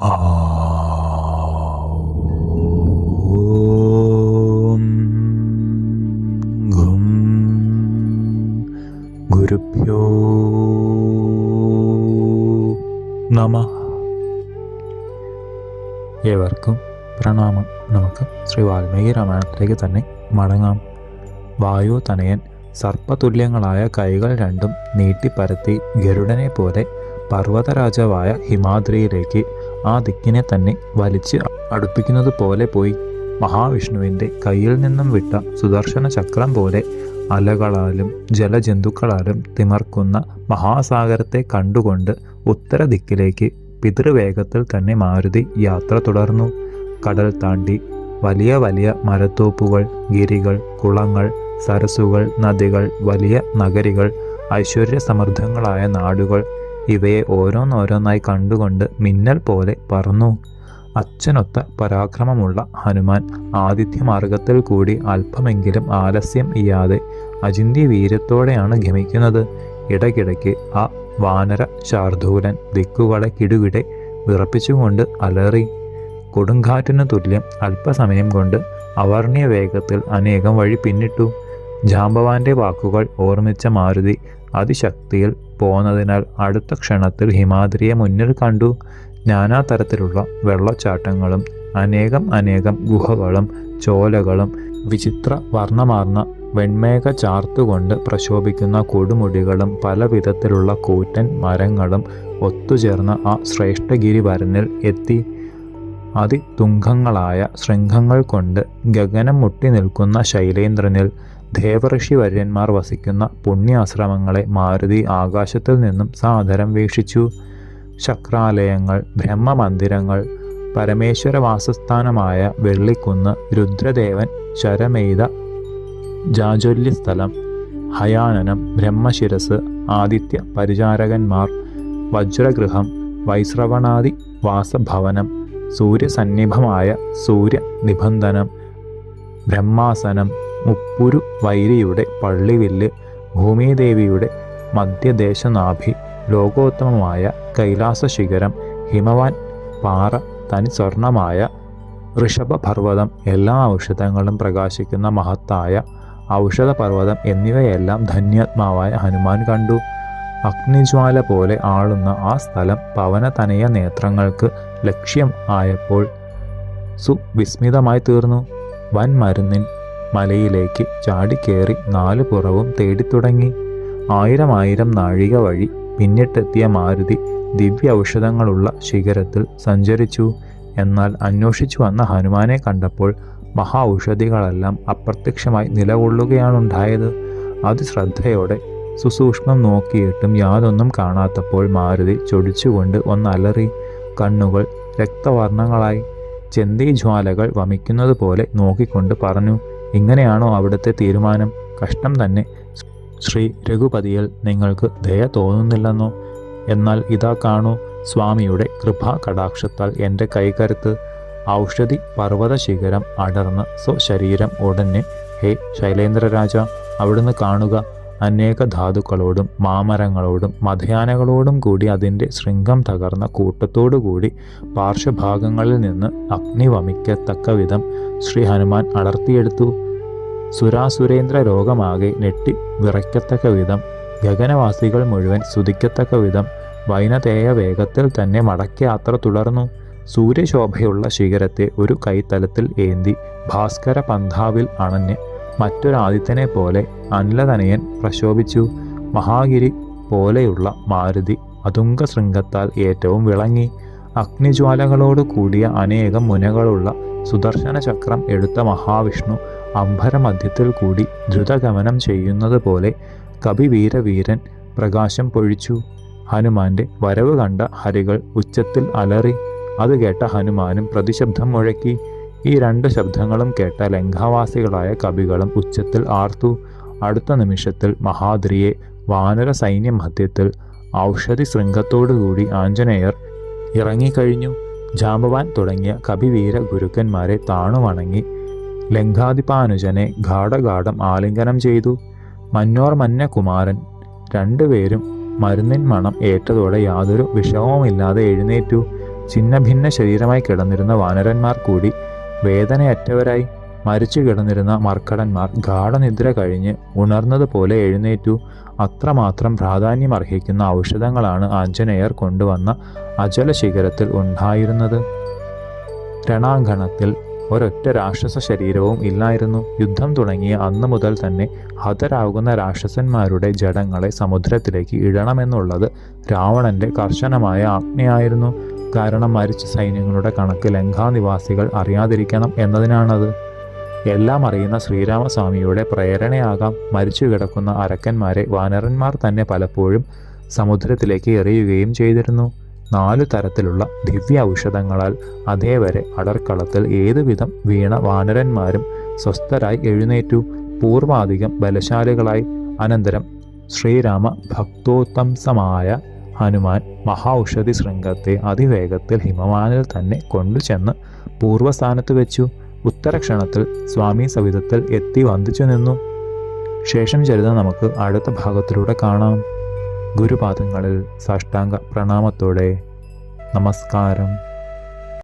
ഗും ഗുരുഭ്യോ നമ. ഏവർക്കും പ്രണാമം. നമുക്ക് ശ്രീ വാൽമീകി രാമായണത്തിലേക്ക് തന്നെ മടങ്ങാം. വായു തനയൻ സർപ്പതുല്യങ്ങളായ കൈകൾ രണ്ടും നീട്ടിപ്പരത്തി ഗരുഡനെ പോലെ പർവതരാജാവായ ഹിമാദ്രിയിലേക്ക് ആ ദിക്കിനെ തന്നെ വലിച്ച് അടുപ്പിക്കുന്നത് പോലെ പോയി. മഹാവിഷ്ണുവിന്റെ കയ്യിൽ നിന്നും വിട്ട സുദർശന ചക്രം പോലെ അലകളാലും ജലജന്തുക്കളാലും തിമർക്കുന്ന മഹാസാഗരത്തെ കണ്ടുകൊണ്ട് ഉത്തര ദിക്കിലേക്ക് പിതൃവേഗത്തിൽ തന്നെ മാരുതി യാത്ര തുടർന്നു. കടൽ താണ്ടി വലിയ വലിയ മരത്തോപ്പുകൾ ഗിരികൾ കുളങ്ങൾ സരസുകൾ നദികൾ വലിയ നഗരികൾ ഐശ്വര്യസമൃദ്ധങ്ങളായ നാടുകൾ ഇവയെ ഓരോന്നോരോന്നായി കണ്ടുകൊണ്ട് മിന്നൽ പോലെ പറന്നു. അച്ഛനൊത്ത പരാക്രമമുള്ള ഹനുമാൻ ആതിഥ്യമാർഗത്തിൽ കൂടി അല്പമെങ്കിലും ആലസ്യം ഇയാതെ അചിന്തി വീര്യത്തോടെയാണ് ഗമിക്കുന്നത്. ഇടയ്ക്കിടയ്ക്ക് ആ വാനര ശാർദൂലൻ ദിക്കുകളെ കിടുകിടെ വിറപ്പിച്ചുകൊണ്ട് അലറി. കൊടുങ്കാറ്റിനു തുല്യം അല്പസമയം കൊണ്ട് അവർണ്യ വേഗത്തിൽ അനേകം വഴി പിന്നിട്ടു. ജാമ്പവാന്റെ വാക്കുകൾ ഓർമ്മിച്ച മാരുതി അതിശക്തിയിൽ പോന്നതിനാൽ അടുത്ത ക്ഷണത്തിൽ ഹിമാദ്രിയെ മുന്നിൽ കണ്ടു. നാനാ തരത്തിലുള്ള വെള്ളച്ചാട്ടങ്ങളും അനേകം അനേകം ഗുഹകളും ചോലകളും വിചിത്ര വർണമാർന്ന വെൺമേഘ ചാർത്തുകൊണ്ട് പ്രശോഭിക്കുന്ന കൊടുമുടികളും പല വിധത്തിലുള്ള കൂറ്റൻ മരങ്ങളും ഒത്തുചേർന്ന ആ ശ്രേഷ്ഠഗിരി വരനിൽ എത്തി. അതിതുംഗങ്ങളായ ശൃംഖങ്ങൾ കൊണ്ട് ഗഗനം മുട്ടി നിൽക്കുന്ന ശൈലേന്ദ്രനിൽ ദേവഋഷി വര്യന്മാർ വസിക്കുന്ന പുണ്യാശ്രമങ്ങളെ മാരുതി ആകാശത്തിൽ നിന്നും സാദരം വീക്ഷിച്ചു. ശക്രാലയങ്ങൾ ബ്രഹ്മമന്ദിരങ്ങൾ പരമേശ്വര വാസസ്ഥാനമായ വെള്ളിക്കുന്ന് രുദ്രദേവൻ ശരമെയ്ത ജാജ്വല്യസ്ഥലം ഹയാനനം ബ്രഹ്മശിരസ് ആദിത്യ പരിചാരകന്മാർ വജ്രഗൃഹം വൈശ്രവണാദി വാസഭവനം സൂര്യസന്നിഭമായ സൂര്യ നിബന്ധനം ബ്രഹ്മാസനം മുപ്പുരു വൈരിയുടെ പള്ളിവില്ല് ഭൂമിദേവിയുടെ മധ്യദേശനാഭി ലോകോത്തമമായ കൈലാസ ശിഖരം ഹിമവാൻ പാറ തനി സ്വർണമായ ഋഷഭപർവതം എല്ലാ ഔഷധങ്ങളും പ്രകാശിക്കുന്ന മഹത്തായ ഔഷധപർവതം എന്നിവയെല്ലാം ധന്യാത്മാവായ ഹനുമാൻ കണ്ടു. അഗ്നിജ്വാല പോലെ ആളുന്ന ആ സ്ഥലം പവനതനയ നേത്രങ്ങൾക്ക് ലക്ഷ്യം ആയപ്പോൾ സുവിസ്മിതമായി തീർന്നു. വൻ മരുന്നിൻ മലയിലേക്ക് ചാടിക്കേറി നാലു പുറവും തേടിത്തുടങ്ങി. ആയിരം ആയിരം നാഴിക വഴി പിന്നിട്ടെത്തിയ മാരുതി ദിവ്യ ഔഷധങ്ങളുള്ള ശിഖരത്തിൽ സഞ്ചരിച്ചു. എന്നാൽ അന്വേഷിച്ചു വന്ന ഹനുമാനെ കണ്ടപ്പോൾ മഹാ ഔഷധികളെല്ലാം അപ്രത്യക്ഷമായി നിലകൊള്ളുകയാണുണ്ടായത്. അത് ശ്രദ്ധയോടെ സുസൂക്ഷ്മം നോക്കിയിട്ടും യാതൊന്നും കാണാത്തപ്പോൾ മാരുതി ചൊടിച്ചുകൊണ്ട് ഒന്നലറി. കണ്ണുകൾ രക്തവർണങ്ങളായി ചെന്തീജ്വാലകൾ വമിക്കുന്നത് പോലെ നോക്കിക്കൊണ്ട് പറഞ്ഞു ഇങ്ങനെയാണോ അവിടുത്തെ തീരുമാനം? കഷ്ടം തന്നെ. ശ്രീ രഘുപതിയിൽ നിങ്ങൾക്ക് ദയ തോന്നുന്നില്ലെന്നോ? എന്നാൽ ഇതാ കാണൂ സ്വാമിയുടെ കൃപാ കടാക്ഷത്താൽ എന്റെ കൈകരുത്ത് ഔഷധി പർവത ശിഖരം അടർന്ന് സ്വശരീരം ഉടനെ. ഹേ ശൈലേന്ദ്രരാജ അവിടുന്ന് കാണുക. അനേക ധാതുക്കളോടും മാമരങ്ങളോടും മധയാനകളോടും കൂടി അതിന്റെ ശൃംഖം തകർന്ന കൂട്ടത്തോടുകൂടി പാർശ്വഭാഗങ്ങളിൽ നിന്ന് അഗ്നി വമിക്കത്തക്ക വിധം ശ്രീ ഹനുമാൻ അടർത്തിയെടുത്തു. സുരാസുരേന്ദ്ര രോഗമാകെ ഞെട്ടി വിറയ്ക്കത്തക്ക വിധം ഗഗനവാസികൾ മുഴുവൻ സ്തുതിക്കത്തക്ക വിധം വൈനതേയ വേഗത്തിൽ തന്നെ മടക്കയാത്ര തുടർന്നു. സൂര്യശോഭയുള്ള ശിഖരത്തെ ഒരു കൈത്തലത്തിൽ ഏന്തി ഭാസ്കര പന്ഥാവിൽ അണഞ്ഞ് മറ്റൊരാദിത്യനെ പോലെ അനിലതനയൻ പ്രശോഭിച്ചു. മഹാഗിരി പോലെയുള്ള മാരുതി അതുംഗ ശൃംഗത്താൽ ഏറ്റവും വിളങ്ങി. അഗ്നിജ്വാലകളോട് കൂടിയ അനേകം മുനകളുള്ള സുദർശന ചക്രം എടുത്ത മഹാവിഷ്ണു അംബരമധ്യത്തിൽ കൂടി ദ്രുതഗമനം ചെയ്യുന്നത് പോലെ കവിവീരവീരൻ പ്രകാശം പൊഴിച്ചു. ഹനുമാന്റെ വരവ് കണ്ട ഹരികൾ ഉച്ചത്തിൽ അലറി. അത് കേട്ട ഹനുമാനും പ്രതിശബ്ദം മുഴക്കി. ഈ രണ്ട് ശബ്ദങ്ങളും കേട്ട ലങ്കാവാസികളായ കവികളും ഉച്ചത്തിൽ ആർത്തു. അടുത്ത നിമിഷത്തിൽ മഹാദ്രിയെ വാനര സൈന്യ മധ്യത്തിൽ ഔഷധി ശൃംഗത്തോടുകൂടി ആഞ്ജനേയർ ഇറങ്ങിക്കഴിഞ്ഞു. ജാമ്പവാൻ തുടങ്ങിയ കവിവീര ഗുരുക്കന്മാരെ താണുവണങ്ങി. ലങ്കാധിപാനുജനെ ഗാഠഗാഠം ആലിംഗനം ചെയ്തു. മന്നോർ മന്നകുമാരൻ രണ്ടുപേരും മരുന്നിൻ മണം ഏറ്റതോടെ യാതൊരു വിഷമവുമില്ലാതെ എഴുന്നേറ്റു. ഛിന്നഭിന്ന ശരീരമായി കിടന്നിരുന്ന വാനരന്മാർ കൂടി വേദനയറ്റവരായി മരിച്ചു കിടന്നിരുന്ന മർക്കടന്മാർ ഗാഠനിദ്ര കഴിഞ്ഞ് ഉണർന്നതുപോലെ എഴുന്നേറ്റു. അത്രമാത്രം പ്രാധാന്യം അർഹിക്കുന്ന ഔഷധങ്ങളാണ് ആഞ്ജനേയർ കൊണ്ടുവന്ന അജല ശിഖരത്തിൽ ഉണ്ടായിരുന്നത്. രണാങ്കണത്തിൽ ഒരൊറ്റ രാക്ഷസ ശരീരവും ഇല്ലായിരുന്നു. യുദ്ധം തുടങ്ങിയ അന്ന് മുതൽ തന്നെ ഹതരാകുന്ന രാക്ഷസന്മാരുടെ ജഡങ്ങളെ സമുദ്രത്തിലേക്ക് ഇടണമെന്നുള്ളത് രാവണന്റെ കർശനമായ ആജ്ഞയായിരുന്നു. കാരണം മരിച്ച സൈന്യങ്ങളുടെ കണക്ക് ലങ്കാനിവാസികൾ അറിയാതിരിക്കണം എന്നതിനാണത്. എല്ലാം അറിയുന്ന ശ്രീരാമസ്വാമിയുടെ പ്രേരണയാകാം മരിച്ചു കിടക്കുന്ന അരക്കന്മാരെ വാനരന്മാർ തന്നെ പലപ്പോഴും സമുദ്രത്തിലേക്ക് എറിയുകയും ചെയ്തിരുന്നു. നാലു തരത്തിലുള്ള ദിവ്യ ഔഷധങ്ങളാൽ അതേവരെ അടർക്കളത്തിൽ ഏതുവിധം വീണ വാനരന്മാരും സ്വസ്ഥരായി എഴുന്നേറ്റു. പൂർവാധികം ബലശാലികളായി. അനന്തരം ശ്രീരാമ ഭക്തോത്തംസമായ ഹനുമാൻ മഹാൌഷധി ശൃംഗത്തെ അതിവേഗത്തിൽ ഹിമവാനിൽ തന്നെ കൊണ്ടുചെന്ന് പൂർവസ്ഥാനത്ത് വെച്ചു. ഉത്തരക്ഷണത്തിൽ സ്വാമി സവിധത്തിൽ എത്തി വന്ദിച്ചു നിന്നു. ശേഷം ചരിതം നമുക്ക് അടുത്ത ഭാഗത്തിലൂടെ കാണാം. ഗുരുപാദങ്ങളിൽ സാഷ്ടാംഗ പ്രണാമത്തോടെ നമസ്കാരം.